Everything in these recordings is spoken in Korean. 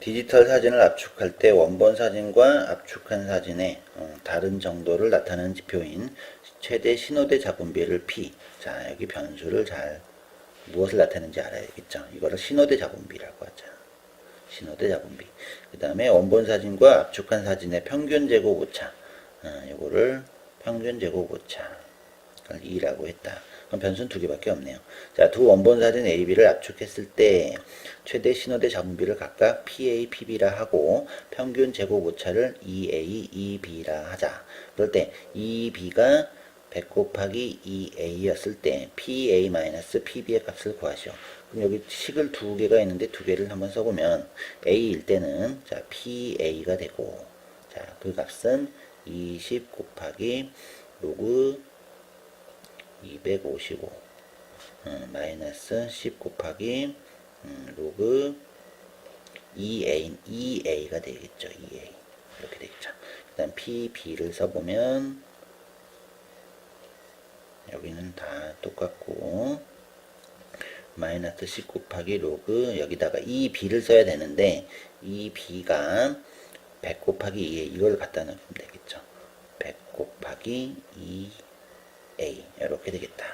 디지털 사진을 압축할 때 원본 사진과 압축한 사진의 어, 다른 정도를 나타내는 지표인 최대 신호대 잡음비를 P. 자, 여기 변수를 잘 무엇을 나타내는지 알아야겠죠. 이거를 신호대 잡음비라고 하죠. 신호대 잡음비. 그 다음에 원본 사진과 압축한 사진의 평균 제곱 오차. 어, 요거를 평균 제곱 오차를 2라고 했다. 그럼 변수는 두 개밖에 없네요. 자, 두 원본 사진 A, B를 압축했을 때 최대 신호대 잡음비를 각각 PA, PB라 하고 평균 제곱 오차를 EA, EB라 하자. 그럴 때 EB가 100 곱하기 2A였을 때 PA-PB의 값을 구하시오. 그럼 여기 식을 두 개가 있는데 두 개를 한번 써보면 A일 때는 자 PA가 되고 자 그 값은 20 곱하기 로그 255 음, 마이너스 10 곱하기 음, 로그 2A, 2A가 되겠죠. 2A 이렇게 되겠죠. 그 다음 PB를 써보면 여기는 다 똑같고 마이너스 10 곱하기 로그 여기다가 이 b를 써야 되는데 이 b가 100 곱하기 2a 이걸 갖다 넣으면 되겠죠 100 곱하기 2a 이렇게 되겠다.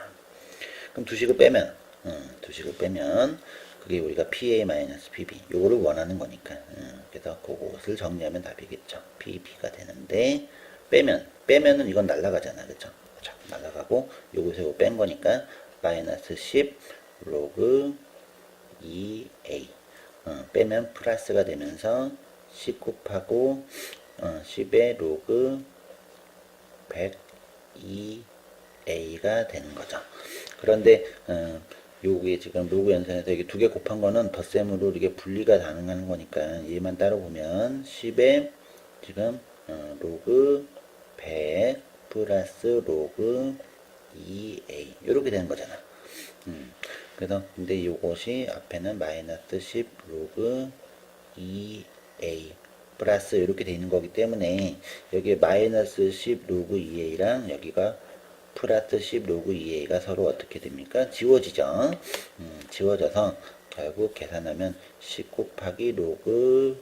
그럼 두식을 빼면 음, 두식을 빼면 그게 우리가 PA 마이너스 PB 요거를 원하는 거니까. 음, 그래서 그것을 정리하면 답이겠죠. PB가 되는데 빼면 빼면은 이건 날라가잖아. 자, 날라가고 요거 뺀 거니까 마이너스 10 로그 2a 어, 빼면 플러스가 되면서 10 곱하고 어, 10의 로그 102a가 되는 거죠. 그런데 어, 요게 지금 로그 연산에서 이게 두 개 곱한 거는 덧셈으로 이게 분리가 가능한 거니까 얘만 따로 보면 10의 지금 어, 로그 100 플러스 로그 2a 이렇게 되는 거잖아. 음, 그래서 근데 이것이 앞에는 마이너스 10 로그 2a 플러스 이렇게 돼 있는 거기 때문에 여기 마이너스 10 로그 2a랑 여기가 플러스 10 로그 2a가 서로 어떻게 됩니까? 지워지죠. 음, 지워져서 결국 계산하면 10 곱하기 로그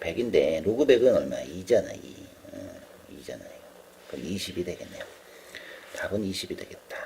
100인데 로그 100은 얼마? 2잖아 2. 음, 2잖아요. 그럼 20이 되겠네요. 답은 20이 되겠다.